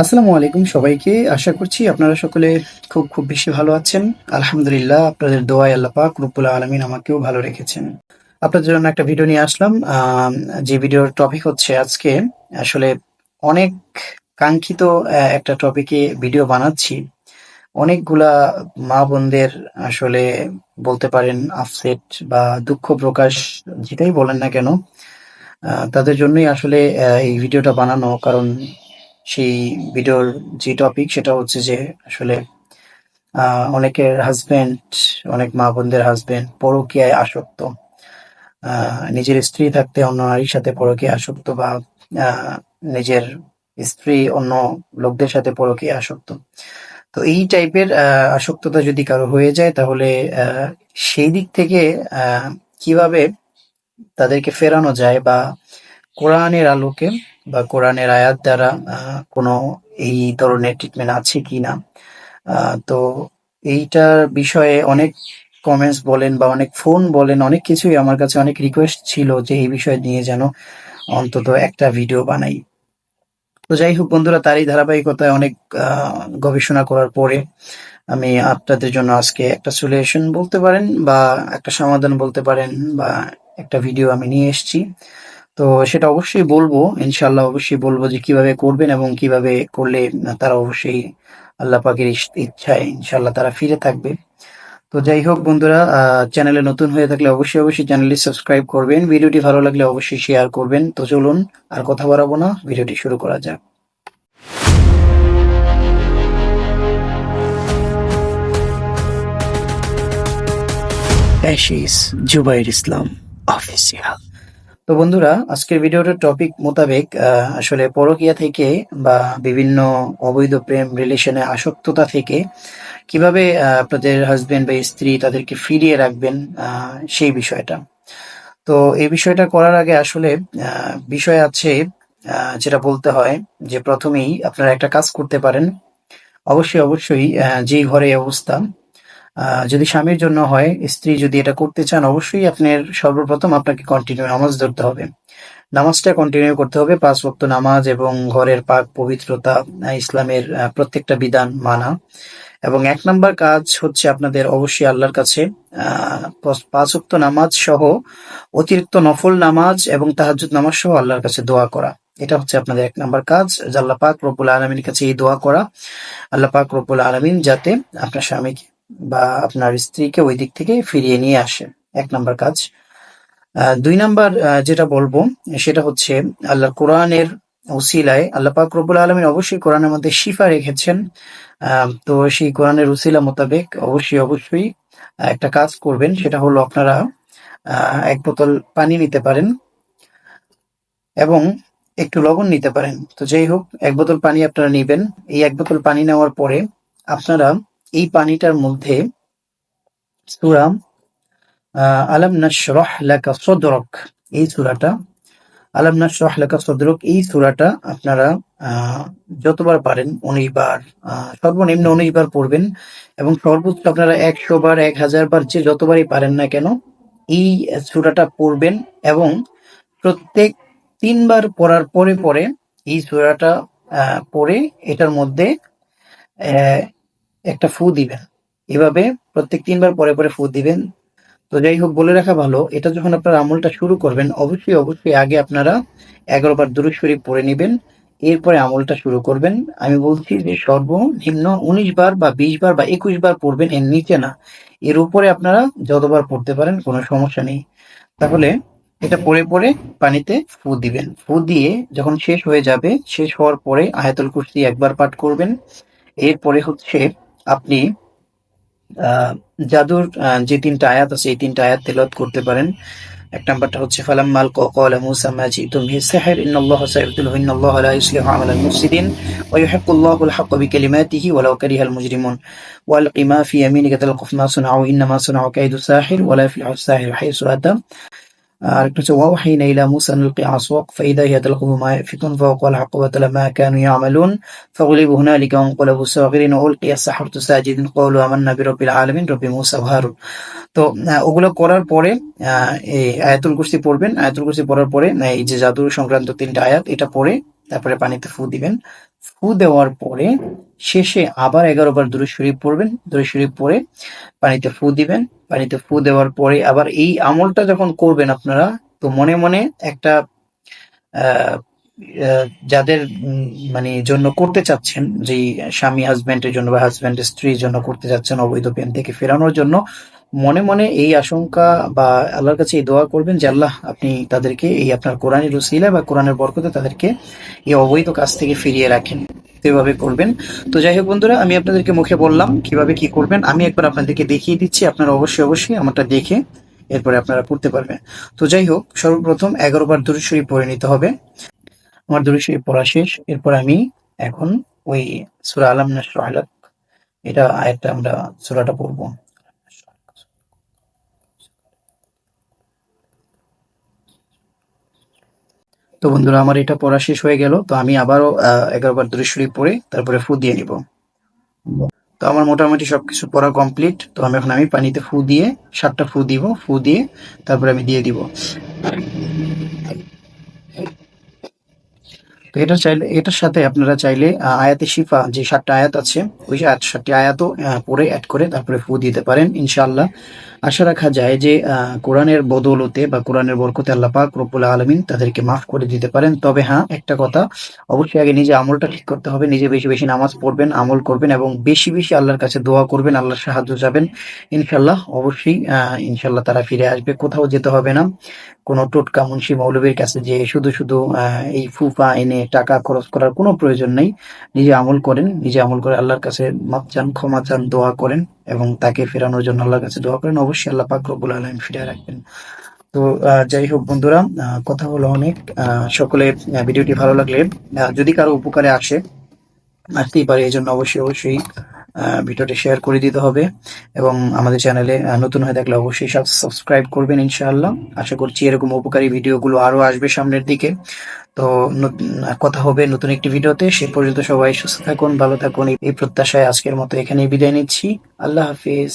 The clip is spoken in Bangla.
আসসালামু আলাইকুম সবাইকে। আশা করছি আপনারা সকলে খুব খুব বেশি ভালো আছেন। আলহামদুলিল্লাহ, আপনাদের দোয়ায় আল্লাহ পাক রব্বুল আলমিন আমাকেও ভালো রেখেছেন। আপনাদের জন্য একটা ভিডিও নিয়ে আসলাম। যে ভিডিওর টপিক হচ্ছে আজকে, আসলে অনেক কাঙ্ক্ষিত একটা টপিকে ভিডিও বানাচ্ছি। অনেকগুলা মা বোনদের আসলে বলতে পারেন আপসেট বা দুঃখ প্রকাশ, যেটাই বলেন না কেন তাদের জন্যই আসলে এই ভিডিওটা বানানো। কারণ সেই ভিডিওর যে টপিক সেটা হচ্ছে যে আসলে অনেকের হাজবেন্ড অনেক মা বোনদের হাজবেন্ড পরকীয়ায় আসক্ত। নিজের স্ত্রী থাকতে অন্য নারীর সাথে পরকীয়া আসক্ত বা নিজের স্ত্রী অন্য লোকদের সাথে পরকীয়া আসক্ত। তো এই টাইপের আসক্ততা যদি কারও হয়ে যায় তাহলে সেই দিক থেকে কীভাবে তাদেরকে ফেরানো যায় বা কোরআনের আলোকে বা কোরআনের আয়াত দ্বারা কোনো এই ধরনের ট্রিটমেন্ট আছে কিনা? আহ, তো এইটার বিষয়ে অনেক কমেন্টস বলেন বা অনেক ফোন বলেন অনেক কিছুই আমার কাছে অনেক রিকোয়েস্ট ছিল যে এই বিষয় নিয়ে যেন অন্তত একটা ভিডিও বানাই। তো যাই হোক বন্ধুরা তারই ধারাবাহিকতায় অনেক গবেষণা করার পরে আমি আপনাদের জন্য আজকে একটা সলিউশন বলতে পারেন বা একটা সমাধান বলতে পারেন বা একটা ভিডিও আমি নিয়ে এসেছি। তো সেটা অবশ্যই বলব ইনশাল্লাহ অবশ্যই বলব যে কীভাবে করবেন এবং কীভাবে করলে তারা অবশ্যই আল্লাহ পাকের ইচ্ছায় ইনশাল্লাহ তারা ফিরে থাকবে। তো যাই হোক বন্ধুরা চ্যানেলে নতুন হয়ে থাকলে অবশ্যই অবশ্যই চ্যানেলটি সাবস্ক্রাইব করবেন, ভিডিওটি ভালো লাগলে অবশ্যই শেয়ার করবেন। তো চলুন আর কথা বাড়াবো না, ভিডিওটি শুরু করা যাক। অ্যাশিস জুবাইর ইসলাম অফিসিয়াল। তো বন্ধুরা, আজকের ভিডিওটার টপিক মোতাবেক আসলে পরকিয়া থেকে বা বিভিন্ন অবৈধ প্রেম রিলেশনে আসক্ততা থেকে কীভাবে আপনাদের হাজবেন্ড বা স্ত্রী তাদেরকে ফিরিয়ে রাখবেন সেই বিষয়টা। তো এই বিষয়টা করার আগে আসলে বিষয় আছে যেটা বলতে হয় যে প্রথমেই আপনারা একটা কাজ করতে পারেন। অবশ্যই অবশ্যই যেই ঘরে অবস্থা যদি স্বামীর জন্য হয়, স্ত্রী যদি এটা করতে চান, অবশ্যই আপনার সর্বপ্রথম আপনাকে কন্টিনিউ নামাজ ধরতে হবে। নামাজটা কন্টিনিউ করতে হবে পাঁচ ওয়াক্ত নামাজ এবং ঘরের পাক পবিত্রতা ইসলামের প্রত্যেকটা বিধান মানা। এবং এক নম্বর কাজ হচ্ছে আপনাদের অবশ্যই আল্লাহর কাছে পাঁচ ওয়াক্ত নামাজ সহ অতিরিক্ত নফল নামাজ এবং তাহাজ্জুদ নামাজ সহ আল্লাহর কাছে দোয়া করা। এটা হচ্ছে আপনাদের এক নম্বর কাজ। আল্লাহ পাক রব্বুল আলমীর কাছে এই দোয়া করা। আল্লাহ পাক রব্বুল আলমিন যাতে আপনার স্বামীকে বা আপনার স্ত্রীকে ওই দিক থেকে ফিরিয়ে নিয়ে আসে। এক নাম্বার কাজ। দুই নাম্বার যেটা বলব, সেটা হচ্ছে আল্লাহ কোরআনের উসিলায় আল্লাহ পাক রব্বুল আলমিন অবশ্যই কোরআনের মধ্যে শিফা রেখেছেন। তো সেই কোরআনের উসিলা মোতাবেক অবশ্যই অবশ্যই একটা কাজ করবেন। সেটা হলো আপনারা এক বোতল পানি নিতে পারেন এবং একটু লবণ নিতে পারেন। তো যাই হোক, এক বোতল পানি আপনারা নেবেন। এই এক বোতল পানি নেওয়ার পরে আপনারা এই পানিটার মধ্যে সূরা আহ, আলাম নাশরাহ লাকা সদরক এই সূরাটা আলাম নাশরাহ লাকা সদরক এই সূরাটা আপনারা যতবার পারেন উনিশ বার আহ, সর্বনিম্ন উনিশ বার পড়বেন এবং সর্বোচ্চ আপনারা একশো বার এক হাজার বার যে যতবারই পারেন না কেন এই সূরাটা পড়বেন এবং প্রত্যেক তিনবার পড়ার পরে পরে এই সূরাটা পড়ে এটার মধ্যে একটা ফু দিবেন। এভাবে প্রত্যেক তিনবার পরে পরে ফু দিবেন। তো যাই হোক বলে রাখা ভালো, এটা যখন আপনারা আমলটা শুরু করবেন, অবশ্যই অবশ্যই আগে আপনারা এগারো বার দুরূদ শরীফ নেবেন। এরপরে আমলটা শুরু করবেন। আমি বলছি যে সর্বনিম্ন উনিশ বার বা বিশ বার বা একুশ বার পড়বেন, এর নিচে না। এর উপরে আপনারা যতবার পড়তে পারেন, কোনো সমস্যা নেই। তাহলে এটা পরে পরে পানিতে ফু দিবেন। ফু দিয়ে যখন শেষ হয়ে যাবে, শেষ হওয়ার পরে আয়াতুল কুরসি একবার পাঠ করবেন। এরপরে হচ্ছে আপনি জাদুর যে তিনটা আয়াত আছে, এই তিনটা আয়াত তেলাওয়াত করতে পারেন। এক নাম্বারটা হচ্ছে, ফালাম্মাল ক্বালা মূসা, মা জিতুম বিহি সাহির, ইন্নাল্লাহা সাইয়ুবতিলহু ইন্নাল্লাহা লা ইউসলিহু আমালাল মুফসিদিন, ওয়া ইউহিক্কুল্লাহুল হাক্কা বিকালিমাতিহি, ওয়ালাউ কারিহাল মুজরিমুন, ওয়ালকি মা ফি ইয়ামিনিকা তালকাফ মা সানাউ, ইন্নামা সানাউ কাইদু সাহির ওয়া লা ইয়াফলিহু সাহির হাইসু আতা আর মা মুসা ওগুলো করার পরে এই পড়বেন। এই যে সংক্রান্ত তিনটা আয়াত, এটা পরে তারপরে পানিতে ফু দিবেন। ফু দেওয়ার পরে, শেষে আবার এগারো বার দূরে শরীফ পড়বেন। দূরে শরীফ পরে পানিতে ফু দিবেন। পানিতে ফু দেওয়ার পরে আবার এই আমলটা যখন করবেন আপনারা, তো মনে মনে একটা যাদের মানে জন্য করতে চাচ্ছেন, যে স্বামী হাজবেন্ডের জন্য বা হাজবেন্ড স্ত্রীর জন্য করতে চাচ্ছেন অবৈধ প্রেম থেকে ফেরানোর জন্য, মনে মনে এই আশঙ্কা বা আল্লাহর কাছে এই দোয়া করবেন যে, আল্লাহ, আপনি তাদেরকে এই আপনার কোরআনের রসিলা বা কোরআনের বরকতে তাদেরকে এই অবৈধ কাজ থেকে ফিরিয়ে রাখেন। তো এভাবে করবেন? তো যাই হোক বন্ধুরা, আমি আপনাদেরকে মুখে বললাম কীভাবে কি করবেন। আমি একবার আপনাদেরকে দেখিয়ে দিচ্ছি, আপনারা অবশ্যই অবশ্যই আমারটা দেখে এরপরে আপনারা পড়তে পারবেন। তো যাই হোক, সর্বপ্রথম এগারো বার দূর পড়ে নিতে হবে। আমার দূর শরীফ পড়া শেষ। এরপর আমি এখন ওই সুরা আলম নাসর আলাক, এটা আয়টা আমরা সুরাটা পড়ব। তো বন্ধুরা আমার এটা পড়া শেষ হয়ে গেল তো আমি আবারও আহ, এগারো বার দূরে শরীফ পড়ে তারপরে ফু দিয়ে নিব। তো আমার মোটামুটি সবকিছু পড়া কমপ্লিট তো আমি এখন আমি পানিতে ফু দিয়ে সাতটা ফু দিব ফু দিয়ে তারপরে আমি দিয়ে দিব। তো এটা চাইলে, এটার সাথে আপনারা চাইলে আয়াতে শিফা যে সাতটা আয়াত আছে, ওই সাতটি আয়াতও পরে অ্যাড করে তারপরে ফু দিতে পারেন, ইনশাআল্লাহ। আশা রাখা যায় যে কোরআনের বদৌলতে বা কোরআনের বরকতে আল্লাহ পাক রব্বুল আলমিন তাদেরকে মাফ করে দিতে পারেন। তবে হ্যাঁ একটা কথা, অবশ্যই আগে নিজে আমলটা ঠিক করতে হবে, নিজে বেশি বেশি নামাজ পড়বেন, আমল করবেন এবং বেশি বেশি আল্লাহর কাছে দোয়া করবেন, আল্লাহর সাহায্য যাবেন। ইনশাল্লাহ অবশ্যই ইনশাল্লাহ তারা ফিরে আসবে, কোথাও যেতে হবে না। কোনো টোটকা মুন্সি মৌলবীর কাছে যে শুধু শুধু এই ফুফা এনে টাকা খরচ করার কোনো প্রয়োজন নেই। নিজে আমল করেন, নিজে আমল করে আল্লাহর কাছে মাপ চান, ক্ষমা চান, দোয়া করেন এবং তাকে ফেরানোর জন্য আল্লাহর কাছে দোয়া করেন। অবশ্যই আল্লাহ পাক রব্বুল আলম ফিরিয়ে রাখবেন। তো যাই হোক বন্ধুরা কথা হলো অনেক। সকলে ভিডিওটি ভালো লাগলে যদি কারও উপকারে আসে, আসতেই পারে এই জন্য অবশ্যই অবশ্যই ভিডিওটি শেয়ার করে দিতে হবে এবং আমাদের চ্যানেলে নতুন হয়ে থাকলে অবশ্যই সাবস্ক্রাইব করবেন ইনশাআল্লাহ। আশা করছি এরকম উপকারী ভিডিওগুলো আরও আসবে সামনের দিকে। তো কথা হবে নতুন একটি ভিডিওতে। সে পর্যন্ত সবাই সুস্থ থাকুন, ভালো থাকুন। এই প্রত্যাশায় আজকের মতো এখানে বিদায় নিচ্ছি। আল্লাহ হাফিজ।